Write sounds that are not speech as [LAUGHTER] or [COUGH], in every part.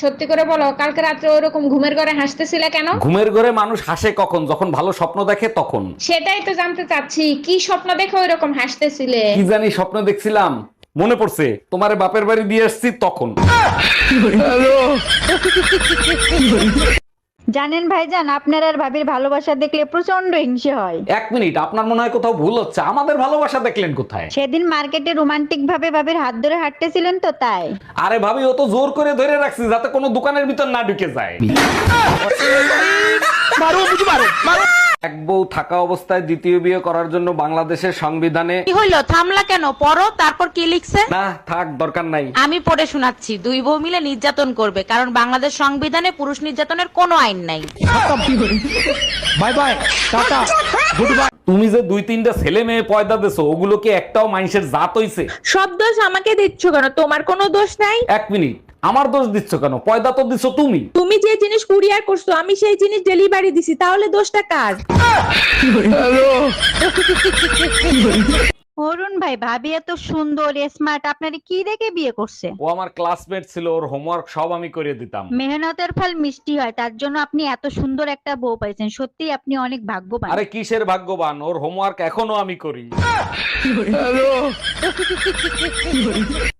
সত্যি করে বলো কালকে রাত্রে ওরকম ঘুমের ঘরে হাসতেছিলে কেন? ঘুমের ঘরে মানুষ হাসে কখন? যখন ভালো স্বপ্ন দেখে তখন। সেটাই তো জানতে চাচ্ছি কি স্বপ্ন দেখে ওইরকম হাসতেছিলে? কি জানি স্বপ্ন দেখছিলাম মনে পড়ছে তোমারে বাপের বাড়ি দিয়ে আসছি তখন। [LAUGHS] জানেন ভাইজান আপনার আর ভাবির ভালোবাসা দেখলে প্রচণ্ড হিংসে হয়। এক মিনিট আপনার মনে হয় কোথাও ভুল হচ্ছে? আমাদের ভালোবাসা দেখলেন কোথায়? সেদিন মার্কেটে রোমান্টিক ভাবে ভাবির হাত ধরে হাঁটতেছিলেন তো তাই। আরে ভাবি ও তো জোর করে ধরে রাখছি যাতে কোনো দোকানের ভিতর না ঢুকে যায়। এক বউ থাকা অবস্থায় দ্বিতীয় বিয়ে করার জন্য বাংলাদেশের সংবিধানে কি হইল? থামলা কেন? পড়ো তারপর কি লিখছে? না থাক দরকার নাই। আমি পড়ে শোনাচ্ছি। দুই বউ মিলে নির্যাতন করবে কারণ বাংলাদেশ সংবিধানে পুরুষ নির্যাতনের কোনো আইন নাই। Bye bye tata good bye তুমি যে দুই তিনটা ছেলে মেয়ে পয়দা দেছো ওগুলো কি একটাও মানুষের জাত হইছে? সব দোষ আমাকে দিচ্ছ কেন? তোমার কোনো দোষ নাই? এক মিনিট। আমার দোষ দিচ্ছ কেন? পয়দা তো দিচ্ছ তুমি। তুমি যে জিনিস কুরিয়ার করছ আমি সেই জিনিস ডেলিভারি দিছি তাহলে দোষটা কার? [LAUGHS] অরুণ ভাই ভাবি এত সুন্দর স্মার্ট আপনারে কি দেখে বিয়ে করছে? ও আমার ক্লাসমেট ছিল ওর হোমওয়ার্ক সব আমি করে দিতাম। মেহনতের ফল মিষ্টি হয় তার জন্য আপনি এত সুন্দর একটা বউ পাইছেন সত্যি আপনি অনেক ভাগ্যবান। আরে কিসের ভাগ্যবান? ওর হোমওয়ার্ক এখনও আমি করি। [LAUGHS] [LAUGHS]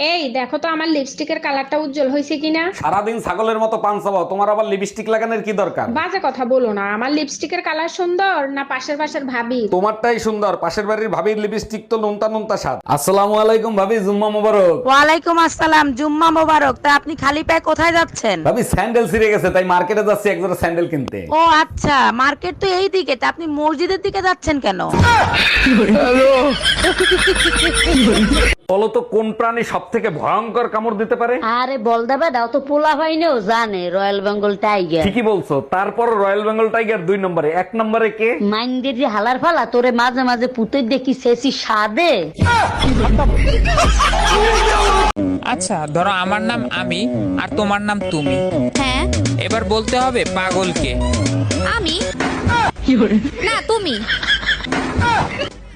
এই দেখো তো আমার লিপস্টিকের কালারটা উজ্জ্বল হয়েছে কিনা। সারাদিন ছাগলের মতো পান চাবাও তোমার আবার লিপস্টিক লাগানোর কি দরকার? বাজে কথা বলো না আমার লিপস্টিকের কালার সুন্দর না পাশের পাশের ভাবি? তোমারটাই সুন্দর পাশের বাড়ির ভাবির লিপস্টিক তো নুনতা নুনতা স্বাদ। আসসালামু আলাইকুম ভাবি জুম্মা মোবারক। ওয়ালাইকুম আসসালাম জুম্মা মোবারক তা আপনি খালি পায়ে কোথায় যাচ্ছেন? ভাবি স্যান্ডেল ছিঁড়ে গেছে তাই মার্কেটে যাচ্ছি এক জোড়া স্যান্ডেল কিনতে। ও আচ্ছা মার্কেট তো এই দিকে তা আপনি মসজিদের দিকে যাচ্ছেন কেন? বলো তো কোন প্রাণী সব থেকে ভয়ঙ্কর কামড় দিতে পারে? আরে বল বলদা বেদাও তো পোলা ভাইনেও জানে রয়্যাল বেঙ্গল টাইগার ঠিকই বলছো। তারপর রয়্যাল বেঙ্গল টাইগার দুই নম্বরে। এক নম্বরে কে? মাইন্ডের যে হালার ফালা তোরে মাঝে মাঝে পুতে দেখি শেষি সাদে আচ্ছা ধরো আমার নাম আমি আর তোমার নাম তুমি। হ্যাঁ। এবার বলতে হবে পাগলকে। আমি? না তুমি।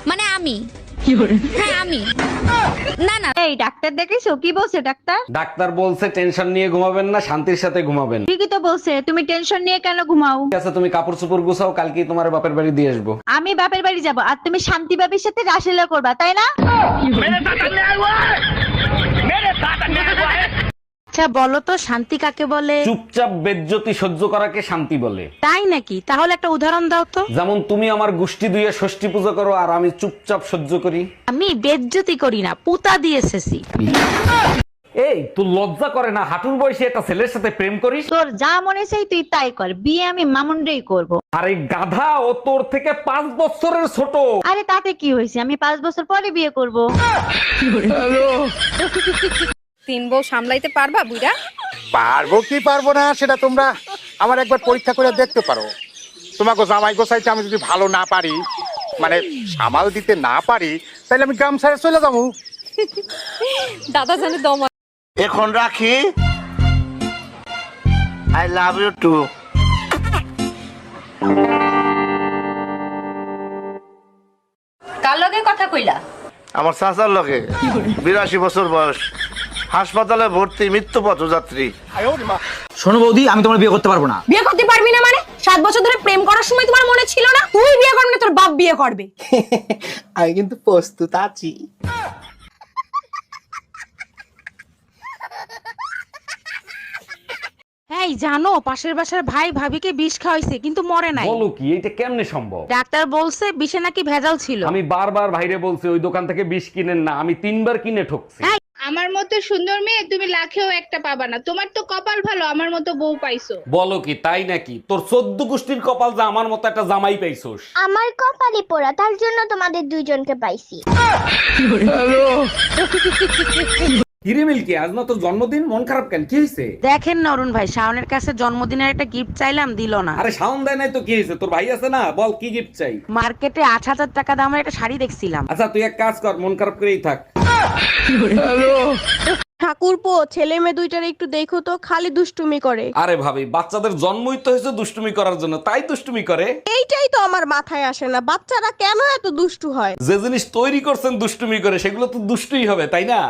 মানে আমি। হ্যাঁ আমি। না না। এই ডাক্তার দেখেছ কি বলছে ডাক্তার? ডাক্তার বলছে টেনশন নিয়ে ঘুমাবেন না শান্তির সাথে ঘুমাবেন। ঠিকই তো বলছে। তুমি টেনশন নিয়ে কেন ঘুমাও? ঠিক আছে তুমি কাপড় চোপড় গুছাও কালকে তোমার বাপের বাড়ি দিয়ে আসব। আমি বাপের বাড়ি যাব আর তুমি শান্তি বাবির সাথে রাসলীলা করবা তাই না? আচ্ছা বলো তো শান্তি কাকে বলে? চুপচাপ বেজ্জতি সহ্য করাকে শান্তি বলে। তাই নাকি? তাহলে একটা উদাহরণ দাও তো। যেমন তুমি আমার গোষ্ঠী দুয়ে ষষ্ঠী পুজো করো আর আমি চুপচাপ সহ্য করি। আমি বেজ্জতি করি না পুতা দিয়ে এসেছি এই তুই লজ্জা করে না? হাঁটুর বয়সে একটা ছেলের সাথে প্রেম করিস? তোর যা মনে চাই তুই তাই কর বিয়ে আমি মামুনরেই করব। আর গাধা ও তোর থেকে পাঁচ বছরের ছোট। আরে তাতে কি হয়েছে? আমি পাঁচ বছর পরে বিয়ে করব। তিন বউ সামলাইতে পারবা বুইরা পারব কি পারব না সেটা তোমরা আমার একবার পরীক্ষা করে দেখতে পারো। তোমাকে জামাই গোসাইতে আমি যদি ভালো না পারি মানে সামাল দিতে না পারি তাহলে আমি গ্রাম ছেড়ে চলে যাব। দাদা জানে দম এখন রাখি। আই লাভ ইউ টু কার লগে কথা কইলা? আমার চাচার লগে। বিরাশি বছর বয়স। হাসপাতালে ভর্তি মৃত্যু পথযাত্রী। শোনো বৌদি আমি তোমার বিয়ে করতে পারব না। বিয়ে করতে পারবি না মানে? সাত বছর ধরে প্রেম করার সময় তোমার মনে ছিল না? তুই বিয়ে করবি না তোর বাপ বিয়ে করবে। [LAUGHS] আমি কিন্তু প্রস্তুত আছি। এই জানো পাশের বাসার ভাই ভাবিকে বিষ খাওয়াইছে কিন্তু মরে নাই। বলো কি এটা কেমনে সম্ভব? ডাক্তার বলছে বিষে নাকি ভেজাল ছিল। আমি বারবার ভাইরে বলছি ওই দোকান থেকে বিষ কিনেন না আমি তিনবার কিনে ঠকছি। আমার মতো সুন্দর মেয়ে তুমি লাখেও একটা পাবা না। তোমার তো কপাল ভালো আমার মতো বউ পাইছো। বলো কি তাই নাকি? তোর চোদ্দ গোষ্ঠীর কপাল যা আমার মতো একটা জামাই পাইছোস। আমার কপালে পোড়া তার জন্য তোমাদের দুইজনকে পাইছি। কিরে মিল্কি আজ না তোর জন্মদিন? মন খারাপ কেন? কি হয়েছে দেখেন না অরুণ ভাই শাওনের কাছে জন্মদিনের একটা গিফট চাইলাম দিল না। আরে সাউন্ড দেয় নাই তো কি হয়েছে তোর ভাই আছে না? বল কি গিফট চাই? মার্কেটে আট হাজার টাকা দামের একটা শাড়ি দেখছিলাম। আচ্ছা তুই এক কাজ কর মন খারাপ করেই থাক। ঠাকুরপো ছেলে মেয়ে দুইটার একটু দেখো তো খালি দুষ্টুমি করে। আরে ভাবি বাচ্চাদের জন্মই তো হয়েছে দুষ্টুমি করার জন্য তাই দুষ্টুমি করে? এইটাই তো আমার মাথায় আসে না বাচ্চারা কেন এত দুষ্টু হয়? যে জিনিস তৈরি করছেন দুষ্টুমি করে সেগুলো তো দুষ্টুই হবে তাই না?